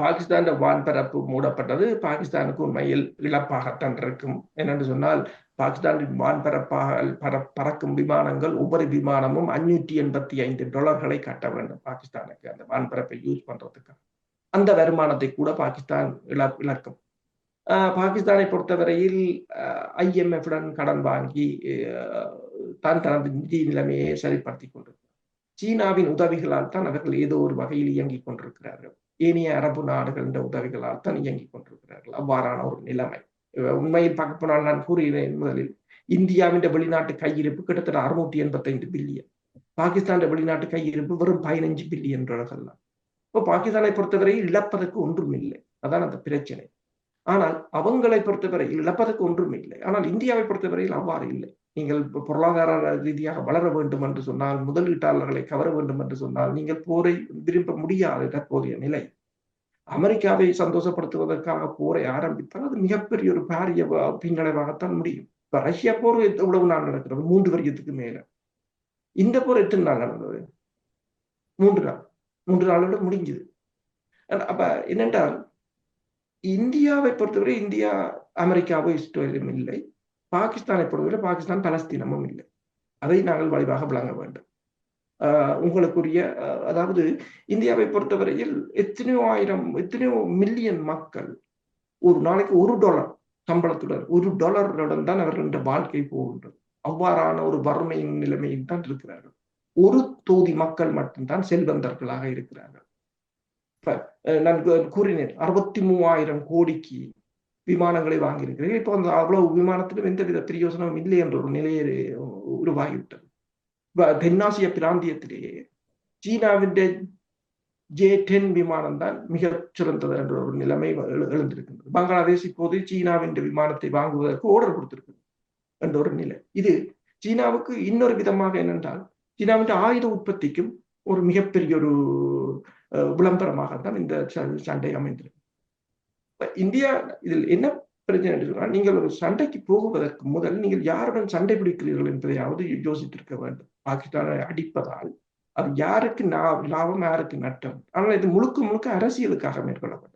பாகிஸ்தான் வான்பரப்பு மூடப்பட்டது. பாகிஸ்தானுக்கு உண்மையில் இழப்பாகத்தான் இருக்கும். என்னென்று சொன்னால் பாகிஸ்தானின் வான்பரப்பாக பர பறக்கும் விமானங்கள் ஒவ்வொரு விமானமும் அஞ்சூற்றி எண்பத்தி ஐந்து டாலர்களை கட்ட வேண்டும் பாகிஸ்தானுக்கு. அந்த வான்பரப்பை யூஸ் பண்றதுக்கு அந்த வருமானத்தை கூட பாகிஸ்தான் இழ இழக்கும். பாகிஸ்தானை பொறுத்தவரையில் ஐஎம்எஃப்டன் கடன் வாங்கி தான் தனது நிதி நிலைமையை சரிப்படுத்தி கொண்டிருக்கிறார். சீனாவின் உதவிகளால் தான் அவர்கள் ஏதோ ஒரு வகையில் இயங்கிக் கொண்டிருக்கிறார்கள். ஏனைய அரபு நாடுகளின் உதவிகளால் தான் இயங்கிக் கொண்டிருக்கிறார்கள். அவ்வாறான ஒரு நிலைமை. உண்மையில் பார்க்க போனால் நான் கூறுகிறேன் முதலில் இந்தியாவின் வெளிநாட்டு கையிருப்பு கிட்டத்தட்ட அறுநூற்றி எண்பத்தைந்து பில்லியன். பாகிஸ்தான் வெளிநாட்டு கையிருப்பு வெறும் பதினஞ்சு பில்லியன் டாலர்கள் தான். இப்போ பாகிஸ்தானை பொறுத்தவரை இழப்பதற்கு ஒன்றும் இல்லை. அதான் அந்த பிரச்சனை. ஆனால் அவங்களை பொறுத்தவரை இழப்பதற்கு ஒன்றும் இல்லை. ஆனால் இந்தியாவை பொறுத்தவரையில் அவ்வாறு இல்லை. நீங்கள் பொருளாதார ரீதியாக வளர வேண்டும் என்று சொன்னால் முதலீட்டாளர்களை கவர வேண்டும் என்று சொன்னால் நீங்கள் போரை விரும்ப முடியாத தற்போதைய நிலை. அமெரிக்காவை சந்தோஷப்படுத்துவதற்காக போரை ஆரம்பித்தால் அது மிகப்பெரிய ஒரு பாரிய பின்னடைவாகத்தான் முடியும். இப்ப ரஷ்யா போர் எவ்வளவு நாள் நடக்கிறது மூன்று வரியத்துக்கு மேல. இந்த போர் எத்தனை நாள் நடந்தது. மூன்று நாள். மூன்று நாளோட முடிஞ்சது. அப்ப என்னென்றால் இந்தியாவை பொறுத்தவரை இந்தியா அமெரிக்காவோ இஸ்ரேலும் இல்லை. பாகிஸ்தானை பொறுத்தவரை பாகிஸ்தான் பலஸ்தீனமும் இல்லை. அதை நாங்கள் வலிவாக விளங்க வேண்டும். உங்களுக்குரிய அதாவது இந்தியாவை பொறுத்தவரையில் எத்தனையோ ஆயிரம் எத்தனையோ மில்லியன் மக்கள் ஒரு நாளைக்கு ஒரு டாலர் சம்பளத்துடன் ஒரு டாலருடன் தான் அவர்கள் வாழ்க்கை போகின்றது அவ்வாறான ஒரு வறுமையின் நிலைமையில் தான் இருக்கிறார்கள். ஒரு தொகுதி மக்கள் மட்டும்தான் செல்வந்தர்களாக இருக்கிறார்கள். நான் கூறினேன் அறுபத்தி மூவாயிரம் கோடிக்கு விமானங்களை வாங்கியிருக்கிறீர்கள் இப்போ அந்த அவ்வளவு விமானத்திலும் எந்தவித பிரயோசனமும் இல்லை என்ற ஒரு நிலையை உருவாகிவிட்டது. தென்னாசிய பிராந்தியத்திலேயே சீனாவின் ஜே டென் விமானம் தான் மிக சிறந்தது என்ற ஒரு நிலைமை எழுந்திருக்கின்றது. பங்களாதேஷ் இப்போது சீனாவின் விமானத்தை வாங்குவதற்கு ஓர்டர் கொடுத்திருக்கிறது என்ற ஒரு நிலை. இது சீனாவுக்கு இன்னொரு விதமாக என்னென்றால் சீனாவின் ஆயுத உற்பத்திக்கும் ஒரு மிகப்பெரிய ஒரு விளம்பரமாகத்தான் இந்த சண்டை அமைந்திருக்கு இந்தியா இதில் என்ன பிரச்சனை என்று நீங்கள் ஒரு சண்டைக்கு போகுவதற்கு முதல் நீங்கள் யாருடன் சண்டை பிடிக்கிறீர்கள் என்பதையாவது யோசித்திருக்க வேண்டும். பாகிஸ்தானை அடிப்பதால் அது யாருக்கு லாபம் யாருக்கு நட்டம்? ஆனால் இது முழுக்க முழுக்க அரசியலுக்காக மேற்கொள்ளப்பட்டது.